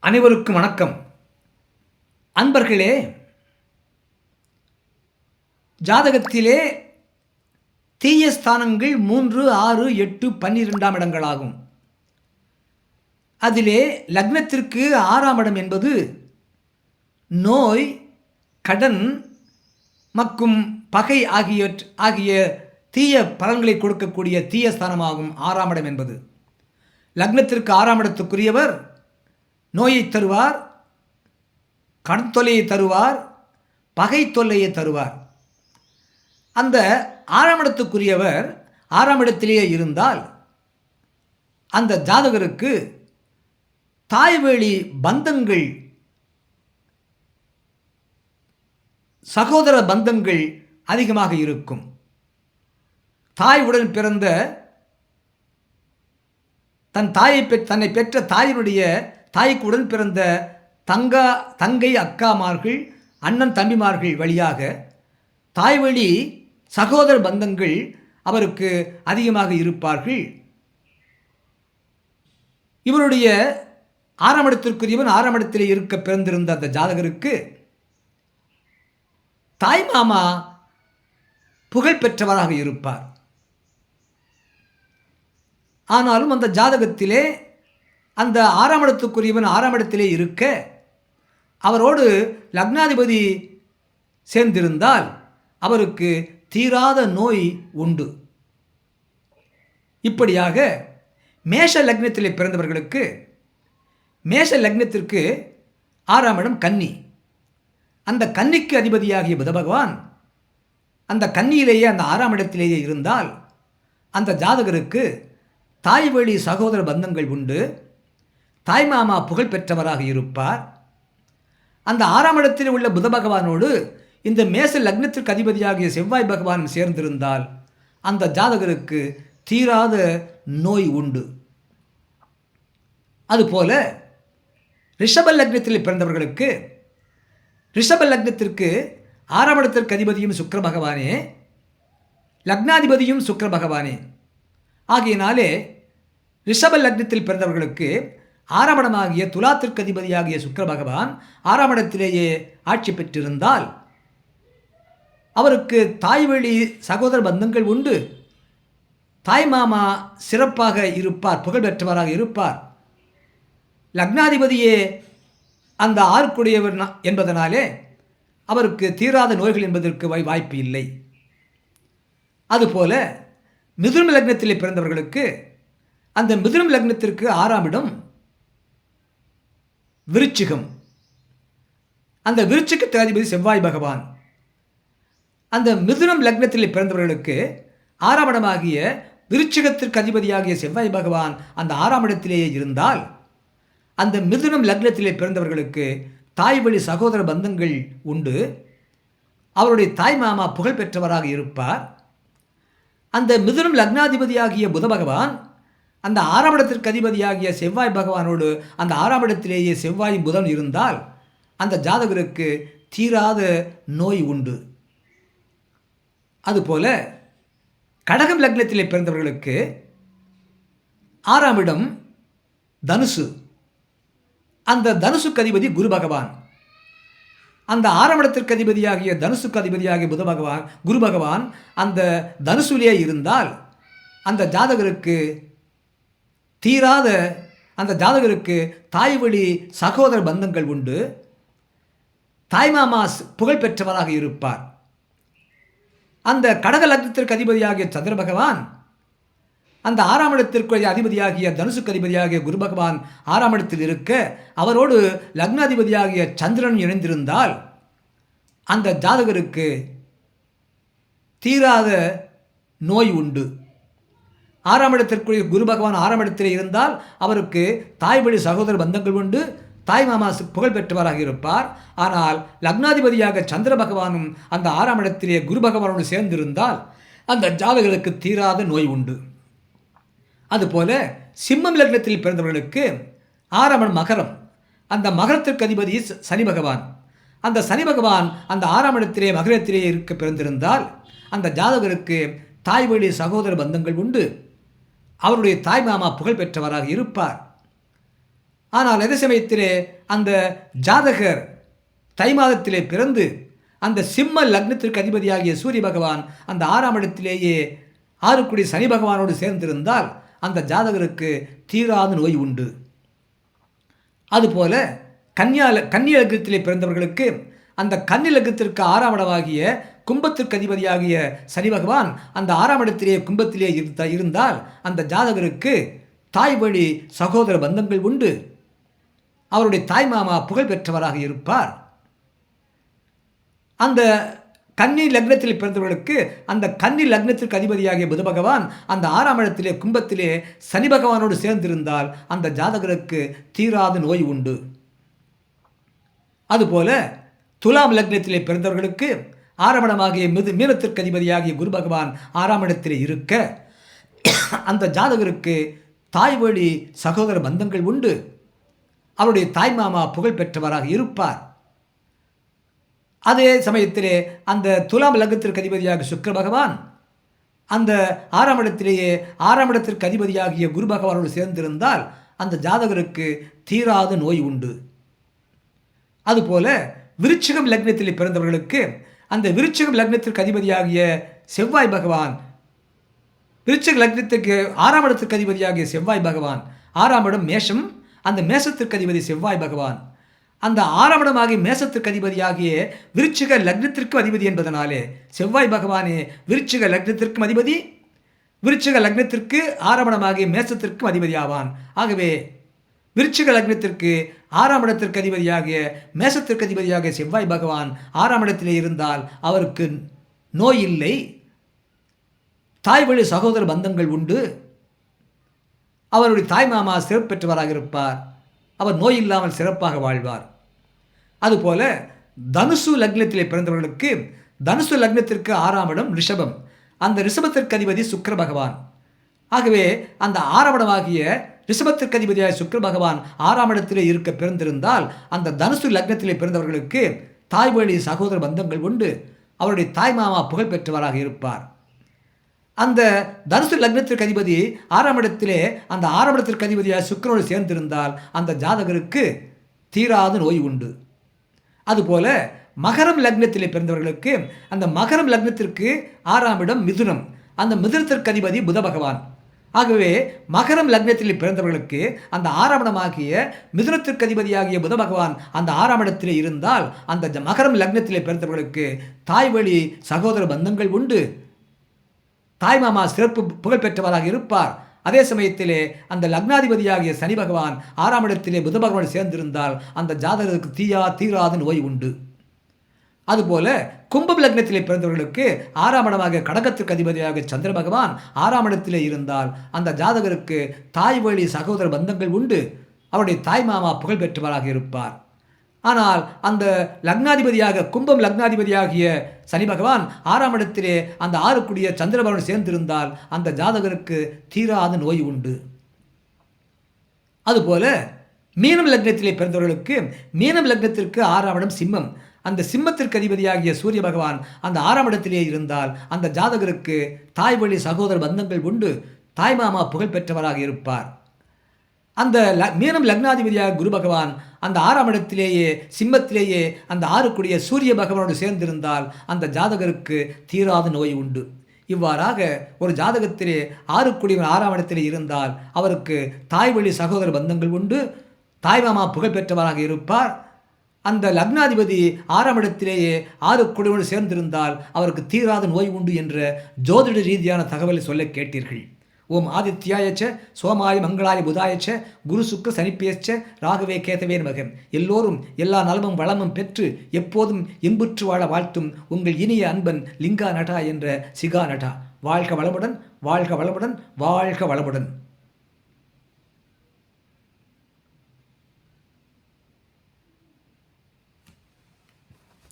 அனைவருக்கும் வணக்கம். அன்பர்களே ஜாதகத்திலே தீய ஸ்தானங்கள் மூன்று ஆறு எட்டு பன்னிரெண்டாம் இடங்களாகும். அதிலே லக்னத்திற்கு ஆறாம் இடம் என்பது நோய் கடன் மற்றும் பகை ஆகிய ஆகிய தீய பலன்களை கொடுக்கக்கூடிய தீய ஸ்தானமாகும் ஆறாம் இடம் என்பது. லக்னத்திற்கு ஆறாம் இடத்துக்குரியவர் நோயை தருவார் கண் தொல்லையை தருவார் பகை தொல்லையை தருவார். அந்த ஆறாம் இடத்துக்குரியவர் ஆறாம் இடத்திலேயே இருந்தால் அந்த ஜாதகருக்கு தாய்வழி பந்தங்கள் சகோதர பந்தங்கள் அதிகமாக இருக்கும். தாயுடன் பிறந்த தன் தாயை பெ தன்னை பெற்ற தாயினுடைய தாய்க்கு உடன் பிறந்த தங்கா தங்கை அக்காமார்கள் அண்ணன் தம்பிமார்கள் வழியாக தாய்வழி சகோதர பந்தங்கள் அவருக்கு அதிகமாக இருப்பார்கள். இவருடைய ஆறாம் இடத்திற்குரியவன் ஆறாம் இடத்திலே இருக்க பிறந்திருந்த அந்த ஜாதகருக்கு தாய் மாமா புகழ் பெற்றவராக இருப்பார். ஆனாலும் அந்த ஜாதகத்திலே அந்த ஆறாம் இடத்துக்குரியவன் ஆறாம் இடத்திலே இருக்க அவரோடு லக்னாதிபதி சேர்ந்திருந்தால் அவருக்கு தீராத நோய் உண்டு. இப்படியாக மேஷ லக்னத்திலே பிறந்தவர்களுக்கு மேஷ லக்னத்திற்கு ஆறாம் இடம் கன்னி. அந்த கன்னிக்கு அதிபதியாகிய புத பகவான் அந்த கன்னியிலேயே அந்த ஆறாம் இடத்திலேயே இருந்தால் அந்த ஜாதகருக்கு தாய் வழி சகோதர பந்தங்கள் உண்டு. தாய்மாமா புகழ் பெற்றவராக இருப்பார். அந்த ஆறாம் இடத்தில் உள்ள புத பகவானோடு இந்த மேச லக்னத்திற்கு அதிபதியாகிய செவ்வாய் பகவான் சேர்ந்திருந்தால் அந்த ஜாதகருக்கு தீராத நோய் உண்டு. அதுபோல ரிஷப லக்னத்தில் பிறந்தவர்களுக்கு ரிஷப லக்னத்திற்கு ஆறாம் இடத்திற்கு அதிபதியும் சுக்கர பகவானே லக்னாதிபதியும் சுக்கர பகவானே. ஆகையினாலே ரிஷப லக்னத்தில் பிறந்தவர்களுக்கு ஆறாம் இடமாகிய துலாத்திற்கு அதிபதியாகிய சுக்கர பகவான் ஆறாம் இடத்திலேயே ஆட்சி பெற்றிருந்தால் அவருக்கு தாய்வழி சகோதர பந்தங்கள் உண்டு. தாய் மாமா சிறப்பாக இருப்பார் புகழ்பெற்றவராக இருப்பார். லக்னாதிபதியே அந்த ஆறுக்குடையவர் என்பதனாலே அவருக்கு தீராத நோய்கள் என்பதற்கு வாய்ப்பு இல்லை. அதுபோல மிதுனம் லக்னத்தில் பிறந்தவர்களுக்கு அந்த மிதுனம் லக்னத்திற்கு ஆறாம் இடம் விருச்சிகம். அந்த விருச்சிக அதிபதி செவ்வாய் பகவான் அந்த மிதுனம் லக்னத்தில் பிறந்தவர்களுக்கு ஆறாம் இடமாகிய விருச்சிகத்திற்கு அதிபதியாகிய செவ்வாய் பகவான் அந்த ஆறாம் இடத்திலேயே இருந்தால் அந்த மிதுனம் லக்னத்திலே பிறந்தவர்களுக்கு தாய் வழி சகோதர பந்தங்கள் உண்டு. அவருடைய தாய் மாமா புகழ் பெற்றவராக இருப்பார். அந்த மிதுனம் லக்னாதிபதியாகிய புத பகவான் அந்த ஆறாம் இடத்திற்கு அதிபதியாகிய செவ்வாய் பகவானோடு அந்த ஆறாம் இடத்திலேயே செவ்வாய் புதன் இருந்தால் அந்த ஜாதகருக்கு தீராத நோய் உண்டு. அதுபோல கடகம் லக்னத்திலே பிறந்தவர்களுக்கு ஆறாம் இடம் தனுசு. அந்த தனுசுக்கு அதிபதி குரு பகவான். அந்த ஆறாம் இடத்திற்கு அதிபதியாகிய தனுசுக்கு அதிபதியாகிய புத பகவான் குரு பகவான் அந்த தனுசுலேயே இருந்தால் அந்த ஜாதகருக்கு தீராத அந்த ஜாதகருக்கு தாய் வழி சகோதர பந்தங்கள் உண்டு. தாய்மாமா புகழ் பெற்றவராக இருப்பார். அந்த கடக லக்னத்திற்கு அதிபதியாகிய சந்திர பகவான் அந்த ஆறாம் இடத்திற்கு அதிபதியாகிய தனுசுக்கு அதிபதியாகிய குரு பகவான் ஆறாம் இடத்தில் இருக்க அவரோடு லக்னாதிபதியாகிய சந்திரன் இணைந்திருந்தால் அந்த ஜாதகருக்கு தீராத நோய் உண்டு. ஆறாம் இடத்திற்குரிய குரு பகவான் ஆறாம் இடத்தில் இருந்தால் அவருக்கு தாய் வழி சகோதர பந்தங்கள் உண்டு. தாய் மாமா புகழ் பெற்றவராக இருப்பார். ஆனால் லக்னாதிபதியாக சந்திர பகவானும் அந்த ஆறாம் இடத்திலே குரு பகவானோடு சேர்ந்திருந்தால் அந்த ஜாதகர்களுக்கு தீராத நோய் உண்டு. அதுபோல சிம்மம் லக்னத்தில் பிறந்தவர்களுக்கு ஆறாமன் மகரம். அந்த மகரத்திற்கு அதிபதி சனி பகவான். அந்த சனி பகவான் அந்த ஆறாம் இடத்திலே மகரத்திலே இருக்க பிறந்திருந்தால் அந்த ஜாதகருக்கு தாய் வழி சகோதர பந்தங்கள் உண்டு. அவருடைய தாய் மாமா புகழ் பெற்றவராக இருப்பார். ஆனால் அதே சமயத்திலே அந்த ஜாதகர் தை மாதத்திலே பிறந்து அந்த சிம்ம லக்னத்திற்கு அதிபதியாகிய சூரிய பகவான் அந்த ஆறாம் இடத்திலேயே ஆறுக்குடி சனி பகவானோடு சேர்ந்திருந்தால் அந்த ஜாதகருக்கு தீராத நோய் உண்டு. அதுபோல கன்னியா கன்னி லக்னத்திலே பிறந்தவர்களுக்கு அந்த கன்னி லக்னத்திற்கு ஆறாம் இடமாகிய கும்பத்திற்கு அதிபதியாகிய சனி பகவான் அந்த ஆறாம் இடத்திலே கும்பத்திலே இருந்த இருந்தால் அந்த ஜாதகருக்கு தாய் வழி சகோதர பந்தங்கள் உண்டு. அவருடைய தாய் மாமா புகழ் பெற்றவராக இருப்பார். அந்த கன்னி லக்னத்தில் பிறந்தவர்களுக்கு அந்த கன்னி லக்னத்திற்கு அதிபதியாகிய புத பகவான் அந்த ஆறாம் இடத்திலே கும்பத்திலே சனி பகவானோடு சேர்ந்திருந்தால் அந்த ஜாதகருக்கு தீராத நோய் உண்டு. அதுபோல துலாம் லக்னத்திலே பிறந்தவர்களுக்கு ஆரம்பமாகிய மிது மீனத்திற்கு அதிபதியாகிய குரு பகவான் ஆறாம் இடத்தில் இருக்க அந்த ஜாதகருக்கு தாய் வழி சகோதர பந்தங்கள் உண்டு. அவருடைய தாய் மாமா புகழ் பெற்றவராக இருப்பார். அதே சமயத்திலே அந்த துலாம் லக்னத்திற்கு அதிபதியாக சுக்கர பகவான் அந்த ஆறாம் இடத்திலேயே ஆறாம் இடத்திற்கு அதிபதியாகிய குரு பகவானோடு சேர்ந்திருந்தால் அந்த ஜாதகருக்கு தீராத நோய் உண்டு. அதுபோல விருச்சிகம் லக்னத்தில் பிறந்தவர்களுக்கு அந்த விருச்சிகம் லக்னத்திற்கு அதிபதியாகிய செவ்வாய் பகவான் விருச்சிக லக்னத்திற்கு ஆறாம் இடத்திற்கு அதிபதியாகிய செவ்வாய் பகவான் ஆறாம் இடம் மேஷம் அந்த மேசத்திற்கு அதிபதி செவ்வாய் பகவான். அந்த ஆறாம் இடமாகிய மேசத்திற்கு அதிபதியாகிய விருச்சிக லக்னத்திற்கு அதிபதி என்பதனாலே செவ்வாய் பகவானே விருச்சிக லக்னத்திற்கும் அதிபதி விருச்சிக லக்னத்திற்கு ஆரம்பணமாகிய மேசத்திற்கும் அதிபதி ஆவான். ஆகவே விருச்சிக லக்னத்திற்கு ஆறாம் இடத்திற்கு அதிபதியாகிய மேசத்திற்கு அதிபதியாகிய செவ்வாய் பகவான் ஆறாம் இடத்திலே இருந்தால் அவருக்கு நோய் இல்லை தாய் வழி சகோதர பந்தங்கள் உண்டு. அவருடைய தாய் மாமா சிறப்பு பெற்றவராக இருப்பார். அவர் நோய் இல்லாமல் சிறப்பாக வாழ்வார். அதுபோல தனுசு லக்னத்திலே பிறந்தவர்களுக்கு தனுசு லக்னத்திற்கு ஆறாம் இடம் ரிஷபம். அந்த ரிஷபத்திற்கு அதிபதி சுக்கர பகவான். ஆகவே அந்த ஆறாவடமாகிய ரிஷபத்திற்கு அதிபதியாக சுக்கர பகவான் ஆறாம் இடத்திலே இருக்க பிறந்திருந்தால் அந்த தனுசு லக்னத்திலே பிறந்தவர்களுக்கு தாய் வழி சகோதர பந்தங்கள் உண்டு. அவருடைய தாய் மாமா புகழ் பெற்றவராக இருப்பார். அந்த தனுசு லக்னத்திற்கு அதிபதி ஆறாம் இடத்திலே அந்த ஆறாம் இடத்திற்கு அதிபதியாக சுக்கரோடு சேர்ந்திருந்தால் அந்த ஜாதகருக்கு தீராத நோய் உண்டு. அதுபோல மகரம் லக்னத்திலே பிறந்தவர்களுக்கு அந்த மகரம் லக்னத்திற்கு ஆறாம் இடம் மிதுனம். அந்த மிதுனத்திற்கு அதிபதி புத பகவான். ஆகவே மகரம் லக்னத்தில் பிறந்தவர்களுக்கு அந்த ஆறாம் மிதுனத்திற்கு அதிபதியாகிய புத பகவான் அந்த ஆறாம் இடத்திலே இருந்தால் அந்த மகரம் லக்னத்திலே பிறந்தவர்களுக்கு தாய் வழி சகோதர பந்தங்கள் உண்டு. தாய் மாமா சிறப்பு புகழ் பெற்றவராக இருப்பார். அதே சமயத்திலே அந்த லக்னாதிபதியாகிய சனி பகவான் ஆறாம் இடத்திலே புத பகவான் சேர்ந்திருந்தால் அந்த ஜாதகருக்கு தீயா தீராத நோய் உண்டு. அதுபோல கும்பம் லக்னத்திலே பிறந்தவர்களுக்கு ஆறாம் இடமாக கடகத்திற்கு அதிபதியாக சந்திர பகவான் ஆறாம் இடத்திலே இருந்தால் அந்த ஜாதகருக்கு தாய் வழி சகோதர பந்தங்கள் உண்டு. அவருடைய தாய் மாமா புகழ் பெற்றவராக இருப்பார். ஆனால் அந்த லக்னாதிபதியாக கும்பம் லக்னாதிபதியாகிய சனி பகவான் ஆறாம் இடத்திலே அந்த ஆறுக்குடிய சந்திரபகவான் சேர்ந்திருந்தால் அந்த ஜாதகருக்கு தீராத நோய் உண்டு. அதுபோல மீனம் லக்னத்திலே பிறந்தவர்களுக்கு மீனம் லக்னத்திற்கு ஆறாம் இடம் சிம்மம். அந்த சிம்மத்திற்கு அதிபதியாகிய சூரிய பகவான் அந்த ஆறாம் இடத்திலே இருந்தால் அந்த ஜாதகருக்கு தாய் வழி சகோதர பந்தங்கள் உண்டு. தாய்மாமா புகழ் பெற்றவராக இருப்பார். அந்த ல மீனம் லக்னாதிபதியாக குரு பகவான் அந்த ஆறாம் இடத்திலேயே சிம்மத்திலேயே அந்த ஆறுக்குடிய சூரிய பகவானோடு சேர்ந்திருந்தால் அந்த ஜாதகருக்கு தீராத நோய் உண்டு. இவ்வாறாக ஒரு ஜாதகத்திலே ஆறுக்குடியவன் ஆறாம் இடத்திலே இருந்தால் அவருக்கு தாய் வழி சகோதர பந்தங்கள் உண்டு. தாய்மாமா புகழ்பெற்றவராக இருப்பார். அந்த லக்னாதிபதி ஆறாம் இடத்திலேயே ஆறு குடியோடு சேர்ந்திருந்தால் அவருக்கு தீராத நோய் உண்டு என்ற ஜோதிட ரீதியான தகவலை சொல்ல கேட்டீர்கள். ஓம் ஆதித்யாயச்ச சோமாய மங்களாய புதாயச்ச குரு சுக்க சனிப்பேச்ச ராகவே கேதவே மகன் எல்லோரும் எல்லா நலமும் வளமும் பெற்று எப்போதும் இன்புற்று வாழ வாழ்த்தும் உங்கள் இனிய அன்பன் லிங்கா நட்டா என்ற சிகா நட்டா. வாழ்க வளமுடன் வாழ்க வளமுடன் வாழ்க வளமுடன்.